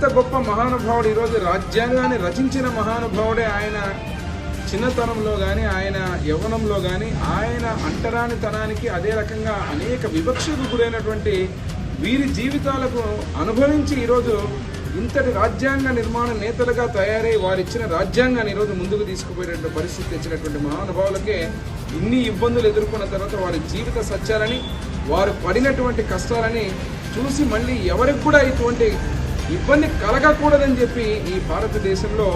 మహానుభావుడు ఈరోజు రాజ్యాంగాన్ని రచించిన మహానుభావుడే ఆయన చిన్నతనంలో కానీ ఆయన యవ్వనంలో కానీ ఆయన అంటరానితనానికి అదే రకంగా అనేక వివక్షకు గురైనటువంటి వీరి జీవితాలకు అనుభవించి ఈరోజు ఇంతటి రాజ్యాంగ నిర్మాణ నేతలుగా తయారై వారిచ్చిన రాజ్యాంగాన్ని ఈరోజు ముందుకు తీసుకుపోయేటువంటి పరిస్థితి తెచ్చినటువంటి మహానుభావులకే ఇన్ని ఇబ్బందులు ఎదుర్కొన్న తర్వాత వారి జీవిత సత్యాలని వారు పడినటువంటి కష్టాలని చూసి మళ్ళీ ఎవరికి కూడా ఇటువంటి ఇబ్బంది కలగకూడదని చెప్పి ఈ భారతదేశంలో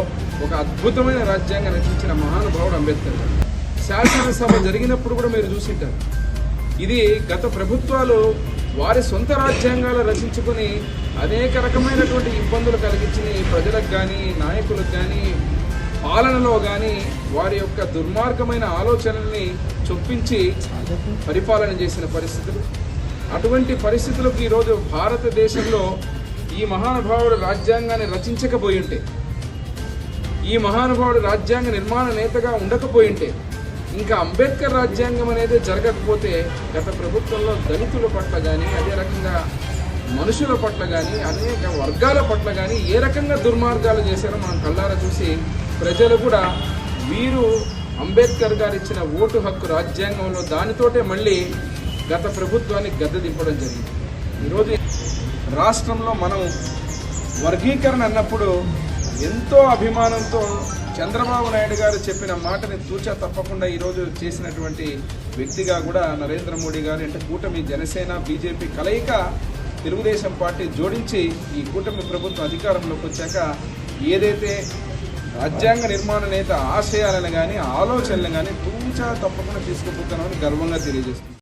ఒక అద్భుతమైన రాజ్యాంగం రచించిన మహానుభావుడు అంబేద్కర్ గారు. శాసనసభ జరిగినప్పుడు కూడా మీరు చూసింటారు. ఇది గత ప్రభుత్వాలు వారి సొంత రాజ్యాంగాలు రచించుకొని అనేక రకమైనటువంటి ఇబ్బందులు కలిగించిన ఈ ప్రజలకు కానీ నాయకులకు కానీ పాలనలో కానీ వారి యొక్క దుర్మార్గమైన ఆలోచనల్ని చొప్పించి పరిపాలన చేసిన పరిస్థితులు. అటువంటి పరిస్థితులకు ఈరోజు భారతదేశంలో ఈ మహానుభావుడు రాజ్యాంగాన్ని రచించకపోయి ఉంటే ఈ మహానుభావుడు రాజ్యాంగ నిర్మాణ నేతగా ఉండకపోయి ఉంటే ఇంకా అంబేద్కర్ రాజ్యాంగం అనేది జరగకపోతే గత ప్రభుత్వంలో దళితుల పట్ల కానీ అదే రకంగా మనుషుల పట్ల కానీ అనేక వర్గాల పట్ల కానీ ఏ రకంగా దుర్మార్గాలు చేశారో మనం కళ్ళారా చూసి ప్రజలు కూడా వీరు అంబేద్కర్ గారు ఇచ్చిన ఓటు హక్కు రాజ్యాంగంలో దానితోటే మళ్ళీ గత ప్రభుత్వాన్ని గద్దె దింపడం జరిగింది. ఈరోజు రాష్ట్రంలో మనం వర్గీకరణ అన్నప్పుడు ఎంతో అభిమానంతో చంద్రబాబు నాయుడు గారు చెప్పిన మాటని తూచా తప్పకుండా ఈరోజు చేసినటువంటి వ్యక్తిగా కూడా నరేంద్ర మోడీ గారు అంటే కూటమి జనసేన బీజేపీ కలయిక తెలుగుదేశం పార్టీ జోడించి ఈ కూటమి ప్రభుత్వం అధికారంలోకి వచ్చాక ఏదైతే రాజ్యాంగ నిర్మాణ నేత ఆశయాలను కానీ ఆలోచనలు కానీ తూచా తప్పకుండా తీసుకుపోతున్నామని గర్వంగా తెలియజేస్తుంది